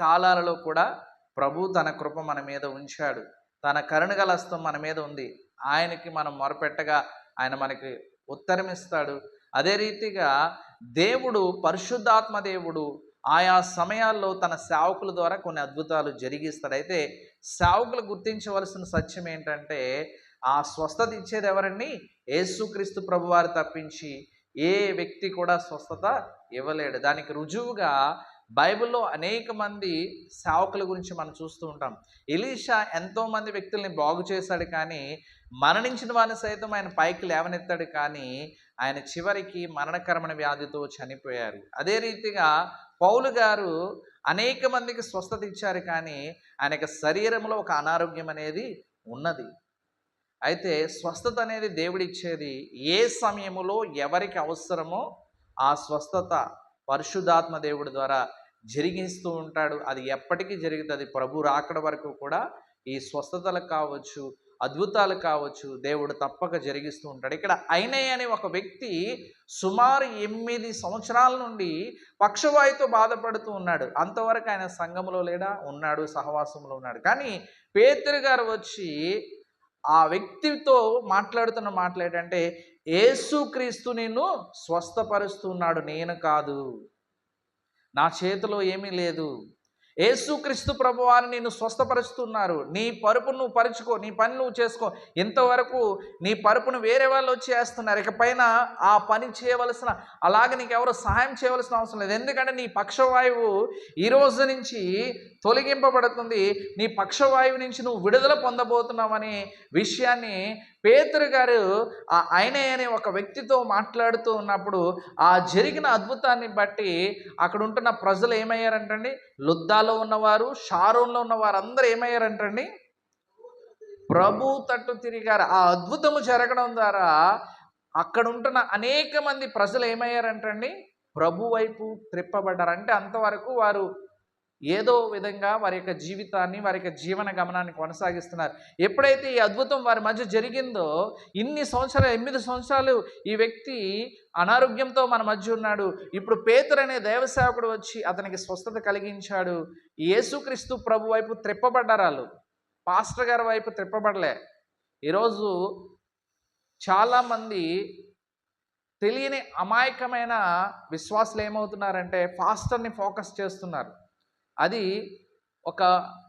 కాలాలలో కూడా ప్రభు తన కృప మన మీద ఉంచాడు. తన కరుణగల హస్తం మన మీద ఉంది. ఆయనకి మనం మొరపెట్టగా ఆయన మనకి ఉత్తరం ఇస్తాడు అదే రీతిగా దేవుడు పరిశుద్ధాత్మ దేవుడు ఆయా సమయాల్లో తన సేవకుల ద్వారా కొన్ని అద్భుతాలు జరిగిస్తాడు. అయితే సేవకులు గుర్తించవలసిన సత్యం ఏంటంటే ఆ స్వస్థత ఇచ్చేది ఎవరండి? యేసుక్రీస్తు ప్రభువారు తప్పించి ఏ వ్యక్తి కూడా స్వస్థత ఇవ్వలేడు. దానికి రుజువుగా బైబిల్లో అనేక మంది సేవకుల గురించి మనం చూస్తూ ఉంటాం. ఎలీషా ఎంతోమంది వ్యక్తుల్ని బాగు చేశాడు కానీ మరణించిన వారిని సైతం ఆయన పైకి లేవనెత్తాడు కానీ ఆయన చివరికి మరణకరమైన వ్యాధితో చనిపోయారు. అదే రీతిగా పౌలు గారు అనేక మందికి స్వస్థత ఇచ్చారు కానీ ఆయనకి శరీరంలో ఒక అనారోగ్యం అనేది ఉన్నది. అయితే స్వస్థత అనేది దేవుడిచ్చేది ఏ సమయములో ఎవరికి అవసరమో ఆ స్వస్థత పరిశుద్ధాత్మ దేవుడి ద్వారా జరిగిస్తూ ఉంటాడు. అది ఎప్పటికీ జరుగుతుంది. ప్రభు రాకడ వరకు కూడా ఈ స్వస్థతలు కావచ్చు అద్భుతాలు కావచ్చు దేవుడు తప్పక జరిగిస్తూ ఉంటాడు. ఇక్కడ అయినయ్య అనే ఒక వ్యక్తి సుమారు ఎనిమిది సంవత్సరాల నుండి పక్షవాయుతో బాధపడుతూ ఉన్నాడు. అంతవరకు ఆయన సంఘంలో లేడా? ఉన్నాడు సహవాసంలో ఉన్నాడు. కానీ పేతురు గారు వచ్చి ఆ వ్యక్తితో మాట్లాడుతున్న మాటలు ఏంటంటే ఏసుక్రీస్తు నిన్ను స్వస్థపరుస్తున్నాడు నేను కాదు. నా చేతిలో ఏమీ లేదు. ఏసుక్రీస్తు ప్రభు వారు నిన్ను స్వస్థపరుస్తున్నారు. నీ పరుపు నువ్వు పరుచుకో నీ పని నువ్వు చేసుకో. ఇంతవరకు నీ పరుపును వేరే వాళ్ళు చేస్తున్నారు ఇకపైన ఆ పని చేయవలసిన అలాగే నీకు ఎవరు సహాయం చేయవలసిన అవసరం లేదు. ఎందుకంటే నీ పక్షవాయువు ఈ రోజు నుంచి తొలగింపబడుతుంది. నీ పక్షవాయువు నుంచి నువ్వు విడుదల పొందబోతున్నావనే విషయాన్ని పేతురు గారు ఆ ఆయన అనే ఒక వ్యక్తితో మాట్లాడుతూ ఉన్నప్పుడు ఆ జరిగిన అద్భుతాన్ని బట్టి అక్కడ ఉంటున్న ప్రజలు ఏమయ్యారంటండి? లుద్దాలో ఉన్నవారు షారోన్లో ఉన్నవారు అందరూ ఏమయ్యారంటండి? ప్రభు తట్టు తిరిగారు. ఆ అద్భుతము జరగడం ద్వారా అక్కడ ఉంటున్న అనేక మంది ప్రజలు ఏమయ్యారంటండి? ప్రభు వైపు త్రిప్పబడ్డారు. అంటే అంతవరకు వారు ఏదో విధంగా వారి యొక్క జీవితాన్ని వారి యొక్క జీవన గమనాన్ని కొనసాగిస్తున్నారు. ఎప్పుడైతే ఈ అద్భుతం వారి మధ్య జరిగిందో ఇన్ని సంవత్సరాలు ఎనిమిది సంవత్సరాలు ఈ వ్యక్తి అనారోగ్యంతో మన మధ్య ఉన్నాడు. ఇప్పుడు పేతురు అనే దైవసేవకుడు వచ్చి అతనికి స్వస్థత కలిగించాడు. యేసుక్రీస్తు ప్రభు వైపు త్రిప్పబడ్డారు వాళ్ళు. పాస్టర్ గారి వైపు త్రిప్పబడలే. ఈరోజు చాలామంది తెలియని అమాయకమైన విశ్వాసులు ఏమవుతున్నారంటే ఫాస్టర్ని ఫోకస్ చేస్తున్నారు. అది ఒక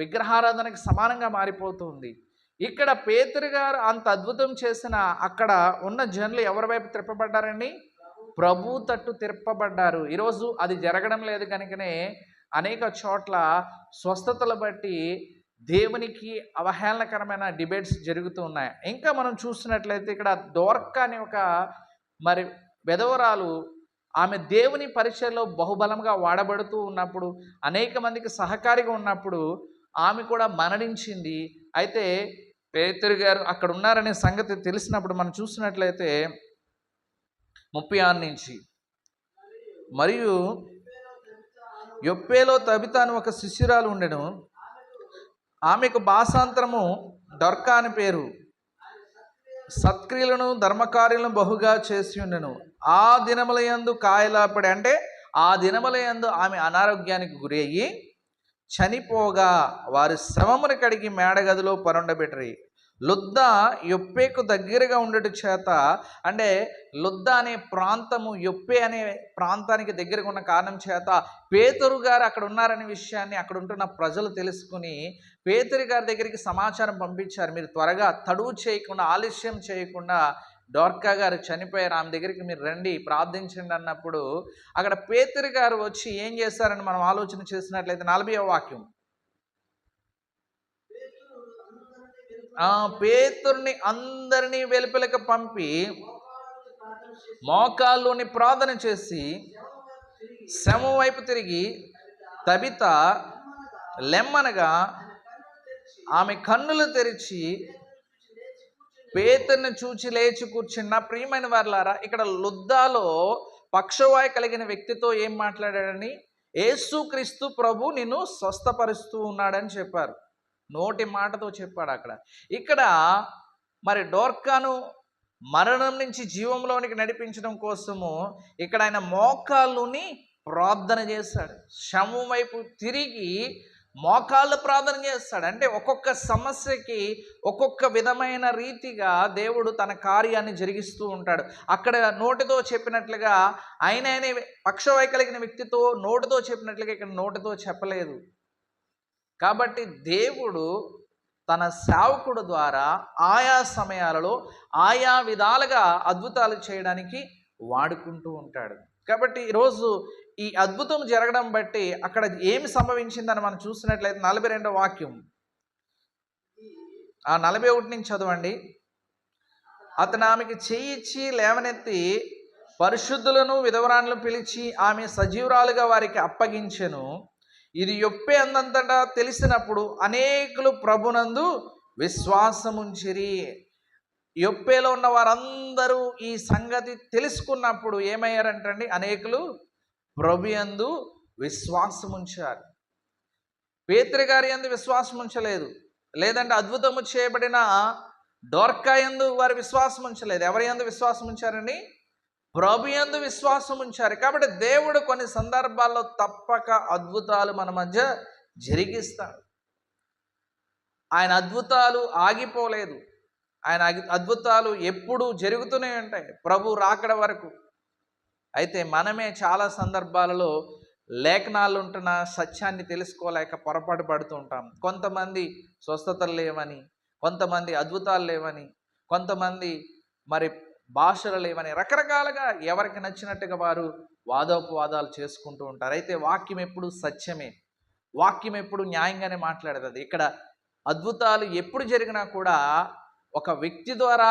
విగ్రహారాధనకి సమానంగా మారిపోతుంది ఇక్కడ పేతురు గారు అంత అద్భుతం చేసిన అక్కడ ఉన్న జనులు ఎవరి వైపు తిప్పబడ్డారండి? ప్రభు తట్టు తిప్పబడ్డారు. ఈరోజు అది జరగడం లేదు కనుకనే అనేక చోట్ల స్వస్థతలు బట్టి దేవునికి అవహేళనకరమైన డిబేట్స్ జరుగుతూ ఉన్నాయి. ఇంకా మనం చూస్తున్నట్లయితే ఇక్కడ దోర్క అనే ఒక మరి వెధవరాలు ఆమె దేవుని పరిచయలో బహుబలంగా వాడబడుతూ ఉన్నప్పుడు అనేక మందికి సహకారిగా ఉన్నప్పుడు ఆమె కూడా మరణించింది. అయితే పేతురు గారు అక్కడ ఉన్నారనే సంగతి తెలిసినప్పుడు మనం చూసినట్లయితే ముప్పై ఆరు నుంచి మరియు యొప్పేలో తబితాను ఒక శిష్యురాలు ఉండెను. ఆమెకు భాషాంతరము డొర్కా అని పేరు. సత్క్రియలను ధర్మకార్యాలను బహుగా చేసి ఉండెను. ఆ దినములయందు కాయలాపడి అంటే ఆ దినములయందు ఆమె అనారోగ్యానికి గురి అయ్యి చనిపోగా వారి శవమును కడిగి మేడగదిలో పరుండబెట్టరి. లుద్ద యొప్పేకు దగ్గరగా ఉండట చేత అంటే లుద్ద అనే ప్రాంతము యొప్పే అనే ప్రాంతానికి దగ్గరగా ఉన్న కారణం చేత పేతురు గారు అక్కడ ఉన్నారనే విషయాన్ని అక్కడ ఉంటున్న ప్రజలు తెలుసుకుని పేతురు గారి దగ్గరికి సమాచారం పంపించారు. మీరు త్వరగా తడువు చేయకుండా ఆలస్యం చేయకుండా డోర్కా గారు చనిపోయారు ఆమె దగ్గరికి మీరు రండి ప్రార్థించండి అన్నప్పుడు అక్కడ పేతురు గారు వచ్చి ఏం చేశారని మనం ఆలోచన చేసినట్లయితే నలభై వాక్యం. పేతుర్ని అందరినీ వెలుపలకు పంపి మోకాల్లోని ప్రార్థన చేసి శవం వైపు తిరిగి తబిత లెమ్మనగా ఆమె కన్నులు తెరిచి పేతుర్ని చూచి లేచి కూర్చున్న ప్రియమైన వారులారా ఇక్కడ లుద్దాలో పక్షవాయు కలిగిన వ్యక్తితో ఏం మాట్లాడాడని? ఏసుక్రీస్తు ప్రభు నిన్ను స్వస్థపరుస్తూ ఉన్నాడని చెప్పారు. నోటి మాటతో చెప్పాడు అక్కడ. ఇక్కడ మరి డోర్కాను మరణం నుంచి జీవంలోనికి నడిపించడం కోసము ఇక్కడ ఆయన మోకాళ్ళుని ప్రార్థన చేశాడు. శవం వైపు తిరిగి మోకాళ్ళు ప్రార్థన చేస్తాడు అంటే ఒక్కొక్క సమస్యకి ఒక్కొక్క విధమైన రీతిగా దేవుడు తన కార్యాన్ని జరిగిస్తూ ఉంటాడు. అక్కడ నోటితో చెప్పినట్లుగా ఆయన అనే పక్షవై కలిగిన వ్యక్తితో నోటితో చెప్పినట్లుగా ఇక్కడ నోటితో చెప్పలేదు. కాబట్టి దేవుడు తన సేవకుడు ద్వారా ఆయా సమయాలలో ఆయా విధాలుగా అద్భుతాలు చేయడానికి వాడుకుంటూ ఉంటాడు. కాబట్టి ఈరోజు ఈ అద్భుతం జరగడం బట్టి అక్కడ ఏమి సంభవించిందని మనం చూసినట్లయితే నలభై రెండో వాక్యం. ఆ నలభై ఒకటి నుంచి చదవండి. అతను ఆమెకి చేయిచ్చి లేవనెత్తి పరిశుద్ధులను విధవరాలను పిలిచి ఆమె సజీవురాలుగా వారికి అప్పగించెను. ఇది యొప్పే అందంతటా తెలిసినప్పుడు అనేకులు ప్రభునందు విశ్వాసముంచిరి. యొప్పేలో ఉన్న వారందరూ ఈ సంగతి తెలుసుకున్నప్పుడు ఏమయ్యారంటండి? అనేకులు ప్రభు యందు విశ్వాసం ఉంచారు పేతృ గారి యందు విశ్వాసం ఉంచలేదు లేదంటే అద్భుతము చేయబడిన డోర్కా యందు వారి విశ్వాసం ఉంచలేదు ఎవరి యందు విశ్వాసం ఉంచారని ప్రభు యందు విశ్వాసం ఉంచారు కాబట్టి దేవుడు కొన్ని సందర్భాల్లో తప్పక అద్భుతాలు మన మధ్య జరిగిస్తాడు. ఆయన అద్భుతాలు ఆగిపోలేదు. ఆయన అద్భుతాలు ఎప్పుడు జరుగుతూనే ఉంటాయి. ప్రభు రాకడ వరకు అయితే మనమే చాలా సందర్భాలలో లేఖనాలు ఉంటున్న సత్యాన్ని తెలుసుకోలేక పొరపాటు పడుతూ ఉంటాం. కొంతమంది స్వస్థతలు లేవని కొంతమంది అద్భుతాలు లేవని కొంతమంది మరి భాషలు లేవని రకరకాలుగా ఎవరికి నచ్చినట్టుగా వారు వాదోపవాదాలు చేసుకుంటూ ఉంటారు. అయితే వాక్యం ఎప్పుడు సత్యమే? వాక్యం ఎప్పుడు న్యాయంగానే మాట్లాడుతుంది ఇక్కడ అద్భుతాలు ఎప్పుడు జరిగినా కూడా ఒక వ్యక్తి ద్వారా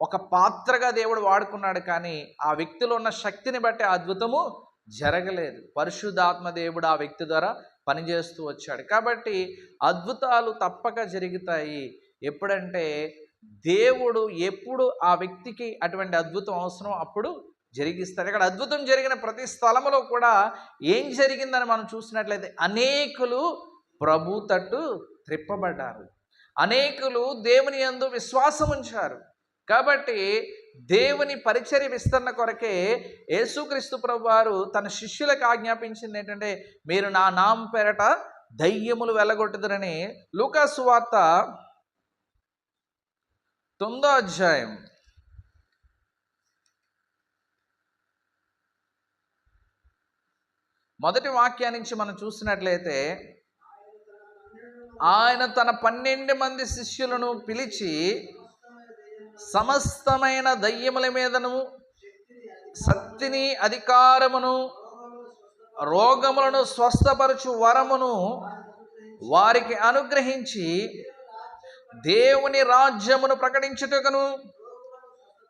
ఒక పాత్రగా దేవుడు వాడుకున్నాడు కానీ ఆ వ్యక్తిలో ఉన్న శక్తిని బట్టి అద్భుతము జరగలేదు. పరిశుద్ధాత్మ దేవుడు ఆ వ్యక్తి ద్వారా పనిచేస్తూ వచ్చాడు. కాబట్టి అద్భుతాలు తప్పక జరుగుతాయి. ఎప్పుడంటే దేవుడు ఎప్పుడు ఆ వ్యక్తికి అటువంటి అద్భుతం అవసరం అప్పుడు జరిగిస్తాడు ఇక్కడ అద్భుతం జరిగిన ప్రతి స్థలంలో కూడా ఏం జరిగిందని మనం చూసినట్లయితే అనేకులు ప్రభు తట్టు త్రిప్పబడ్డారు. అనేకులు దేవుని యందు విశ్వాసం ఉంచారు కాబట్టి దేవుని పరిచర్య విస్తరణ కొరకే యేసుక్రీస్తు ప్రభు వారు తన శిష్యులకు ఆజ్ఞాపించింది ఏంటంటే మీరు నా నామ పేరట దయ్యములు వెళ్ళగొట్టుదరని లూకాసు వార్త తొమ్మిదో అధ్యాయం. మొదటి వాక్యా నుంచి మనం చూసినట్లయితే ఆయన తన పన్నెండు మంది శిష్యులను పిలిచి సమస్తమైన దయ్యముల మీదను శక్తిని అధికారమును రోగములను స్వస్థపరచు వరమును వారికి అనుగ్రహించి దేవుని రాజ్యమును ప్రకటించుటకును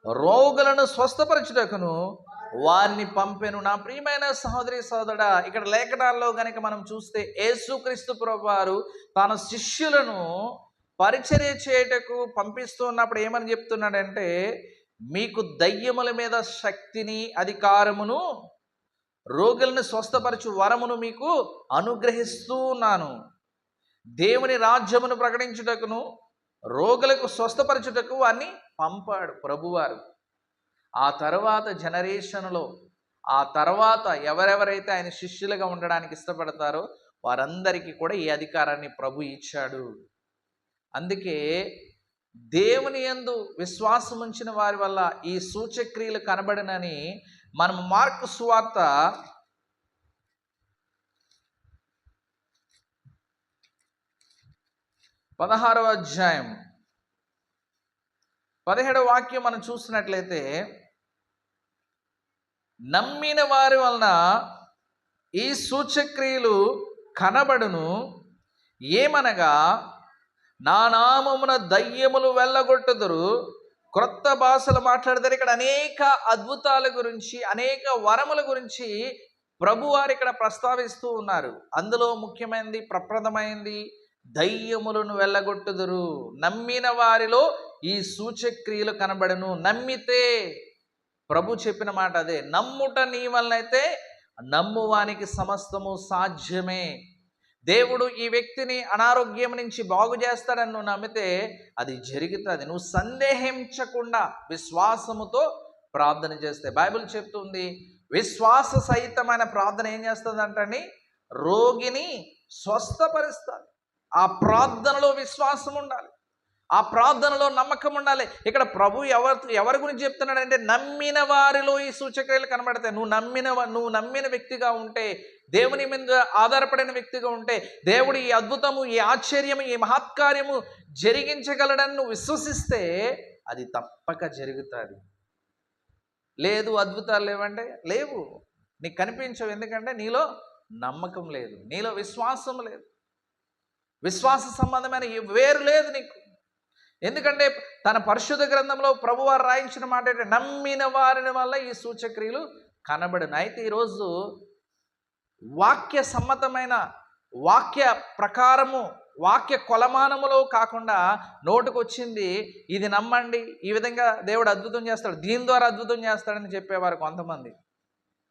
రోగులను స్వస్థపరచుటకును వారిని పంపెను. నా ప్రియమైన సహోదరి సహోదర ఇక్కడ లేఖనాల్లో కనుక మనం చూస్తే యేసుక్రీస్తు ప్రభు వారు తన శిష్యులను పరిచర్య చేయుటకు పంపిస్తున్నప్పుడు ఏమని చెప్తున్నాడంటే మీకు దయ్యముల మీద శక్తిని అధికారమును రోగులను స్వస్థపరచు వరమును మీకు అనుగ్రహిస్తూ ఉన్నాను. దేవుని రాజ్యమును ప్రకటించుటకును రోగులకు స్వస్థపరచుటకు వారిని పంపాడు ప్రభువారు. ఆ తర్వాత జనరేషన్లో ఆ తర్వాత ఎవరెవరైతే ఆయన శిష్యులుగా ఉండడానికి ఇష్టపడతారో వారందరికీ కూడా ఈ అధికారాన్ని ప్రభు ఇచ్చాడు. అందుకే దేవుని యందు విశ్వాసం ఉంచిన వారి వల్ల ఈ సూచక్రియలు కనబడనని మనం మార్కు సువార్త పదహారవ అధ్యాయం. పదిహేడవ వాక్యం మనం చూసినట్లయితే నమ్మిన వారి వలన ఈ సూచక్రియలు కనబడును ఏమనగా నా నామమున దయ్యములు వెళ్ళగొట్టుదురు. క్రొత్త భాషలు మాట్లాడతారు. ఇక్కడ అనేక అద్భుతాల గురించి అనేక వరముల గురించి ప్రభువారు ఇక్కడ ప్రస్తావిస్తూ ఉన్నారు. అందులో ముఖ్యమైనది ప్రప్రదమైంది దయ్యములను వెళ్ళగొట్టుదురు. నమ్మిన వారిలో ఈ సూచక్రియలు కనబడను. నమ్మితే ప్రభు చెప్పిన మాట అదే. నమ్ముట నీ వలనైతే నమ్మువానికి సమస్తము సాధ్యమే. దేవుడు ఈ వ్యక్తిని అనారోగ్యం నుంచి బాగు చేస్తాడని నువ్వు నమ్మితే అది జరుగుతుంది. నువ్వు సందేహించకుండా విశ్వాసముతో ప్రార్థన చేస్తే. బైబిల్ చెప్తుంది విశ్వాస సహితమైన ప్రార్థన ఏం చేస్తుందంటని రోగిని స్వస్థపరుస్తుంది ఆ ప్రార్థనలో విశ్వాసం ఉండాలి. ఆ ప్రార్థనలో నమ్మకం ఉండాలి. ఇక్కడ ప్రభు ఎవరు ఎవరి గురించి చెప్తున్నాడంటే నమ్మిన వారిలో ఈ సూచక్రియలు కనబడతాయి. నువ్వు నమ్మిన నువ్వు నమ్మిన వ్యక్తిగా ఉంటే దేవుని మీద ఆధారపడిన వ్యక్తిగా ఉంటే దేవుడు ఈ అద్భుతము ఈ ఆశ్చర్యము ఈ మహత్కార్యము జరిగించగలడని విశ్వసిస్తే అది తప్పక జరుగుతుంది. లేదు అద్భుతాలు లేవంటే లేవు. నీకు కనిపించవు. ఎందుకంటే నీలో నమ్మకం లేదు. నీలో విశ్వాసం లేదు. విశ్వాస సంబంధమైన వేరు లేదు నీకు. ఎందుకంటే తన పరిశుద్ధ గ్రంథంలో ప్రభువారు రాయించిన మాట ఏంటంటే నమ్మిన వారిని వల్ల ఈ సూచక్రియలు కనబడిన అయితే ఈరోజు వాక్య సమ్మతమైన వాక్య ప్రకారము వాక్య కొలమానములో కాకుండా నోటుకు వచ్చింది ఇది నమ్మండి ఈ విధంగా దేవుడు అద్భుతం చేస్తాడు దీని ద్వారా అద్భుతం చేస్తాడని చెప్పేవారు కొంతమంది.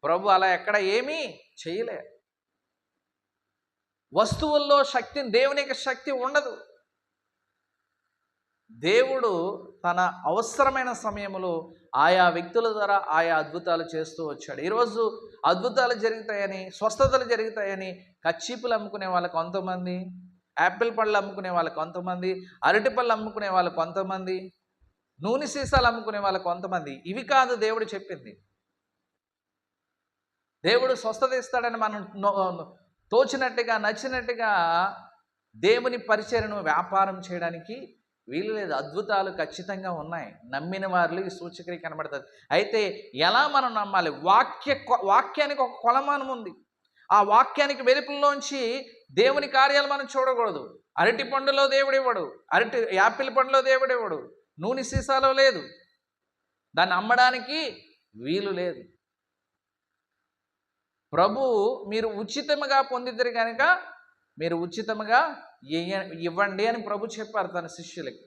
ప్రభు అలా ఎక్కడ ఏమీ చేయలే. వస్తువుల్లో శక్తిని దేవుని యొక్క శక్తి ఉండదు. దేవుడు తన అవసరమైన సమయంలో ఆయా వ్యక్తుల ద్వారా ఆయా అద్భుతాలు చేస్తూ వచ్చాడు. ఈరోజు అద్భుతాలు జరుగుతాయని స్వస్థతలు జరుగుతాయని కచ్చిపులు అమ్ముకునే వాళ్ళు కొంతమంది యాపిల్ పళ్ళు అమ్ముకునే వాళ్ళు కొంతమంది అరటి పళ్ళు అమ్ముకునే వాళ్ళు కొంతమంది నూనె సీసాలు అమ్ముకునే వాళ్ళు కొంతమంది. ఇవి కాదు దేవుడు చెప్పింది. దేవుడు స్వస్థత ఇస్తాడని మనం తోచినట్టుగా నచ్చినట్టుగా దేవుని పరిచయను వ్యాపారం చేయడానికి వీలు లేదు. అద్భుతాలు ఖచ్చితంగా ఉన్నాయి. నమ్మిన వారిలో ఈ సూచక్రియ కనబడుతుంది. అయితే ఎలా మనం నమ్మాలి? వాక్య కొ- వాక్యానికి ఒక కొలమానం ఉంది. ఆ వాక్యానికి వెలుపుల్లోంచి దేవుని కార్యాలు మనం చూడకూడదు. అరటి పండులో దేవుడివ్వడు అరటి యాపిల్ పండులో దేవుడు ఇవ్వడు. నూనె సీసాలో లేదు. దాన్ని అమ్మడానికి వీలు లేదు. ప్రభు మీరు ఉచితముగా పొందిద్దరు కనుక మీరు ఉచితముగా ఇవ్వండి అని ప్రభు చెప్పారు తన శిష్యులకి.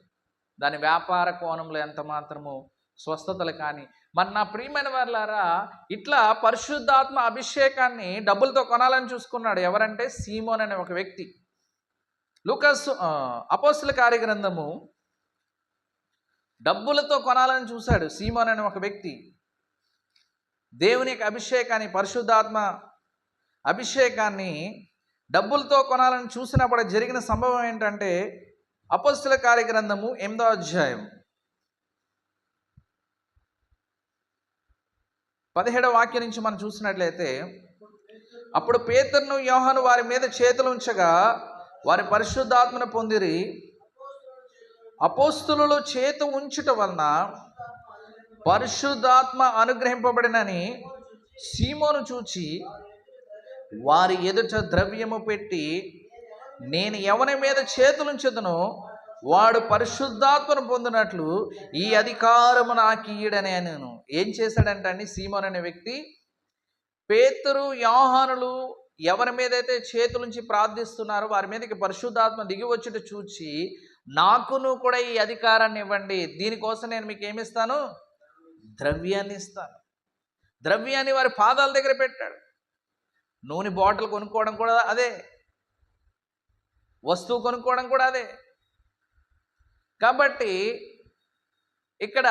దాని వ్యాపార కోణంలో ఎంత మాత్రము స్వస్థతలు కానీ మరి నా ప్రియమైన వాళ్ళారా ఇట్లా పరిశుద్ధాత్మ అభిషేకాన్ని డబ్బులతో కొనాలని చూసుకున్నాడు ఎవరంటే సీమోన్ అనే ఒక వ్యక్తి. లూకస్ అపోస్తుల కార్యగ్రంథము డబ్బులతో కొనాలని చూశాడు సీమోన్ అనే ఒక వ్యక్తి. దేవుని యొక్క అభిషేకాన్ని పరిశుద్ధాత్మ అభిషేకాన్ని డబ్బులతో కొనాలని చూసినప్పుడు జరిగిన సంభవం ఏంటంటే అపస్తుల కార్యగ్రంథము ఎనిమిదో అధ్యాయం. పదిహేడవ వాక్యం నుంచి మనం చూసినట్లయితే అప్పుడు పేతర్ను యోహాను వారి మీద చేతులు ఉంచగా వారి పరిశుద్ధాత్మను పొందిరి. అపోస్తులలో చేతు ఉంచుట వలన పరిశుద్ధాత్మ అనుగ్రహింపబడినని సీమోను చూచి వారి ఎదుట ద్రవ్యము పెట్టి నేను ఎవరి మీద చేతులుంచుదునో వాడు పరిశుద్ధాత్మను పొందినట్లు ఈ అధికారము నాకు ఈడనే నేను. ఏం చేశాడంటే అండి సీమోన్ అనే వ్యక్తి పేతురు యోహానులు ఎవరి మీదైతే చేతులుంచి ప్రార్థిస్తున్నారో వారి మీదకి పరిశుద్ధాత్మ దిగి వచ్చుట చూచి నాకును కూడా ఈ అధికారాన్ని ఇవ్వండి దీనికోసం నేను మీకు ఏమిస్తాను ద్రవ్యాన్ని ఇస్తాను. ద్రవ్యాన్ని వారి పాదాల దగ్గర పెట్టాడు. నూనె బాటిల్ కొనుక్కోవడం కూడా అదే. వస్తువు కొనుక్కోవడం కూడా అదే. కాబట్టి ఇక్కడ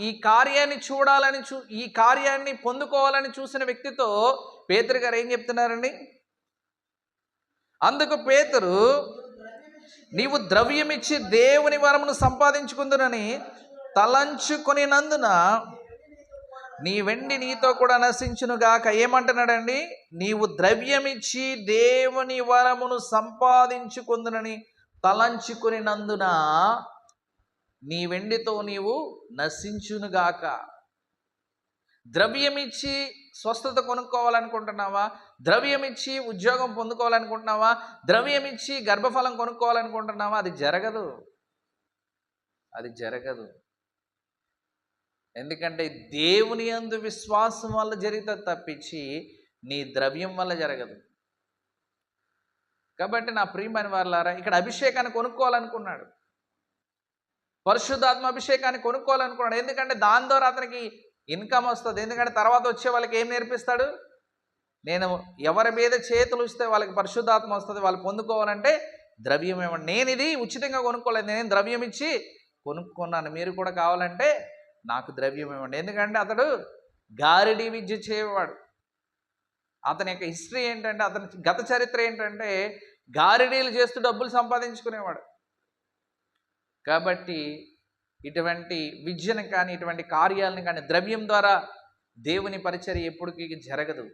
ఈ కార్యాన్ని చూడాలని చూ ఈ కార్యాన్ని పొందుకోవాలని చూసిన వ్యక్తితో పేతురు గారు ఏం చెప్తున్నారండి? అందుకు పేతురు నీవు ద్రవ్యమిచ్చి దేవుని వరమును సంపాదించుకుందునని తలంచుకొనినందున నీ వెండి నీతో కూడా నశించునుగాక ఏమంటున్నాడండి? నీవు ద్రవ్యమిచ్చి దేవుని వరమును సంపాదించుకుందునని తలంచుకునినందున నీ వెండితో నీవు నశించునుగాక ద్రవ్యమిచ్చి స్వస్థత కొనుక్కోవాలనుకుంటున్నావా? ద్రవ్యమిచ్చి ఉద్యోగం పొందుకోవాలనుకుంటున్నావా? ద్రవ్యమిచ్చి గర్భఫలం కొనుక్కోవాలనుకుంటున్నావా? అది జరగదు. అది జరగదు. ఎందుకంటే దేవుని అందు విశ్వాసం వల్ల జరుగుతుంది తప్పించి నీ ద్రవ్యం వల్ల జరగదు. కాబట్టి నా ప్రియమైన వారులారా ఇక్కడ అభిషేకాన్ని కొనుక్కోవాలనుకున్నాడు. పరిశుద్ధాత్మ అభిషేకాన్ని కొనుక్కోవాలనుకున్నాడు. ఎందుకంటే దాని ద్వారా అతనికి ఇన్కమ్ వస్తుంది. ఎందుకంటే తర్వాత వచ్చే వాళ్ళకి ఏం నేర్పిస్తాడు? నేను ఎవరి మీద చేతులు ఇస్తే వాళ్ళకి పరిశుద్ధాత్మ వస్తుంది. వాళ్ళు పొందుకోవాలంటే ద్రవ్యం ఇవ్వండి నేను ఇది ఉచితంగా కొనుక్కోలేదు. నేను ద్రవ్యం ఇచ్చి కొనుక్కున్నాను. మీరు కూడా కావాలంటే నాకు ద్రవ్యం ఇవ్వండి. ఎందుకంటే అతడు గారిడి విద్య చేయవాడు అతని యొక్క హిస్టరీ ఏంటంటే అతని గత చరిత్ర ఏంటంటే గారిడీలు చేస్తూ డబ్బులు సంపాదించుకునేవాడు. కాబట్టి ఇటువంటి విద్యను కానీ ఇటువంటి కార్యాలను కానీ ద్రవ్యం ద్వారా దేవుని పరిచర్య ఎప్పటికీ జరగదు.